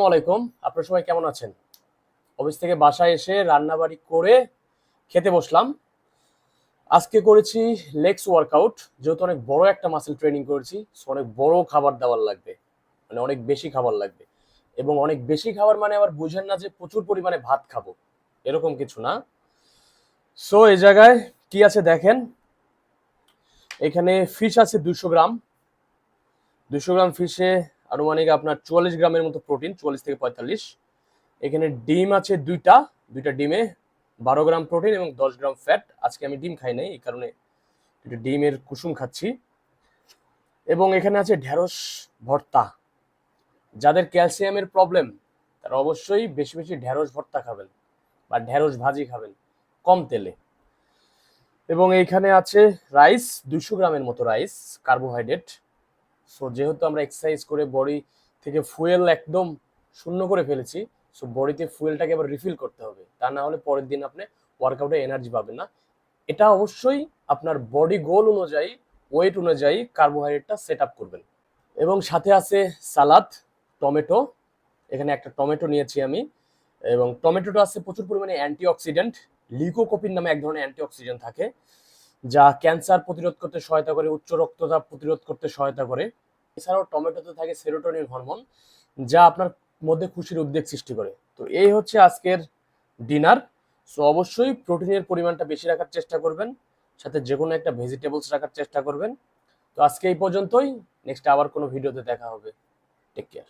আসসালামু আলাইকুম। আপনারা সবাই কেমন আছেন? অফিস থেকে বাসায় এসে রান্নাবাড়ি করে খেতে বসলাম। আজকে করেছি লেগস ওয়ার্কআউট, যেহেতু অনেক বড় একটা মাসেল ট্রেনিং করেছি অনেক বড় খাবার দাবার লাগবে মানে অনেক বেশি খাবার লাগবে। এবং অনেক বেশি খাবার মানে আবার বুঝেন না যে প্রচুর পরিমাণে ভাত খাব, এরকম কিছু না। সো এই জায়গায় কি আছে দেখেন? এখানে ফিশ আছে দুশো গ্রাম। দুশো গ্রাম ফিশে আনুমানিক আপনার চুয়াল্লিশ গ্রামের মতো প্রোটিন, চুয়াল্লিশ থেকে পঁয়তাল্লিশ। এখানে ডিম আছে দুইটা দুইটা ডিমে বারো গ্রাম প্রোটিন এবং দশ গ্রাম ফ্যাট। আজকে আমি ডিম খাই নাই, এই কারণে ডিমের কুসুম খাচ্ছি। এবং এখানে আছে ঢেঁড়স ভর্তা। যাদের ক্যালসিয়ামের প্রবলেম, তারা অবশ্যই বেশি বেশি ঢেঁড়স ভর্তা খাবেন বা ঢেঁড়স ভাজি খাবেন কম তেলে। এবং এইখানে আছে রাইস দুশো গ্রামের মতো রাইস, কার্বোহাইড্রেট। সো যেহেতু আমরা এক্সারসাইজ করে বডি থেকে ফুয়েল একদম শূন্য করে ফেলেছি সো বডিতে ফুয়েলটাকে আবার রিফিল করতে হবে। তা না হলে পরের দিন আপনি ওয়ার্কআউটে এনার্জি পাবেন না। এটা অবশ্যই আপনার বডি গোল অনুযায়ী ওয়েট অনুযায়ী কার্বোহাইড্রেটটা সেট আপ করবেন। এবং সাথে আছে সালাদ, টমেটো। এখানে একটা টমেটো নিয়েছি আমি। এবং টমেটোটা আছে প্রচুর পরিমাণে অ্যান্টিঅক্সিডেন্ট লিকোকোপিন নামে এক ধরনের অ্যান্টিঅক্সিডেন্ট থাকে। যা ক্যান্সার প্রতিরোধ করতে সহায়তা করে, উচ্চ রক্তচাপ প্রতিরোধ করতে সহায়তা করে। এছাড়াও টমেটোতে থাকে সেরোটোনিন হরমোন, যা আপনার মধ্যে খুশির উদ্বেগ সৃষ্টি করে। তো এই হচ্ছে আজকের ডিনার। সো অবশ্যই প্রোটিনের পরিমাণটা বেশি রাখার চেষ্টা করবেন, সাথে যে কোনো একটা ভেজিটেবলস রাখার চেষ্টা করবেন। তো আজকে এই পর্যন্তই, নেক্সট আবার কোনো ভিডিওতে দেখা হবে। Take care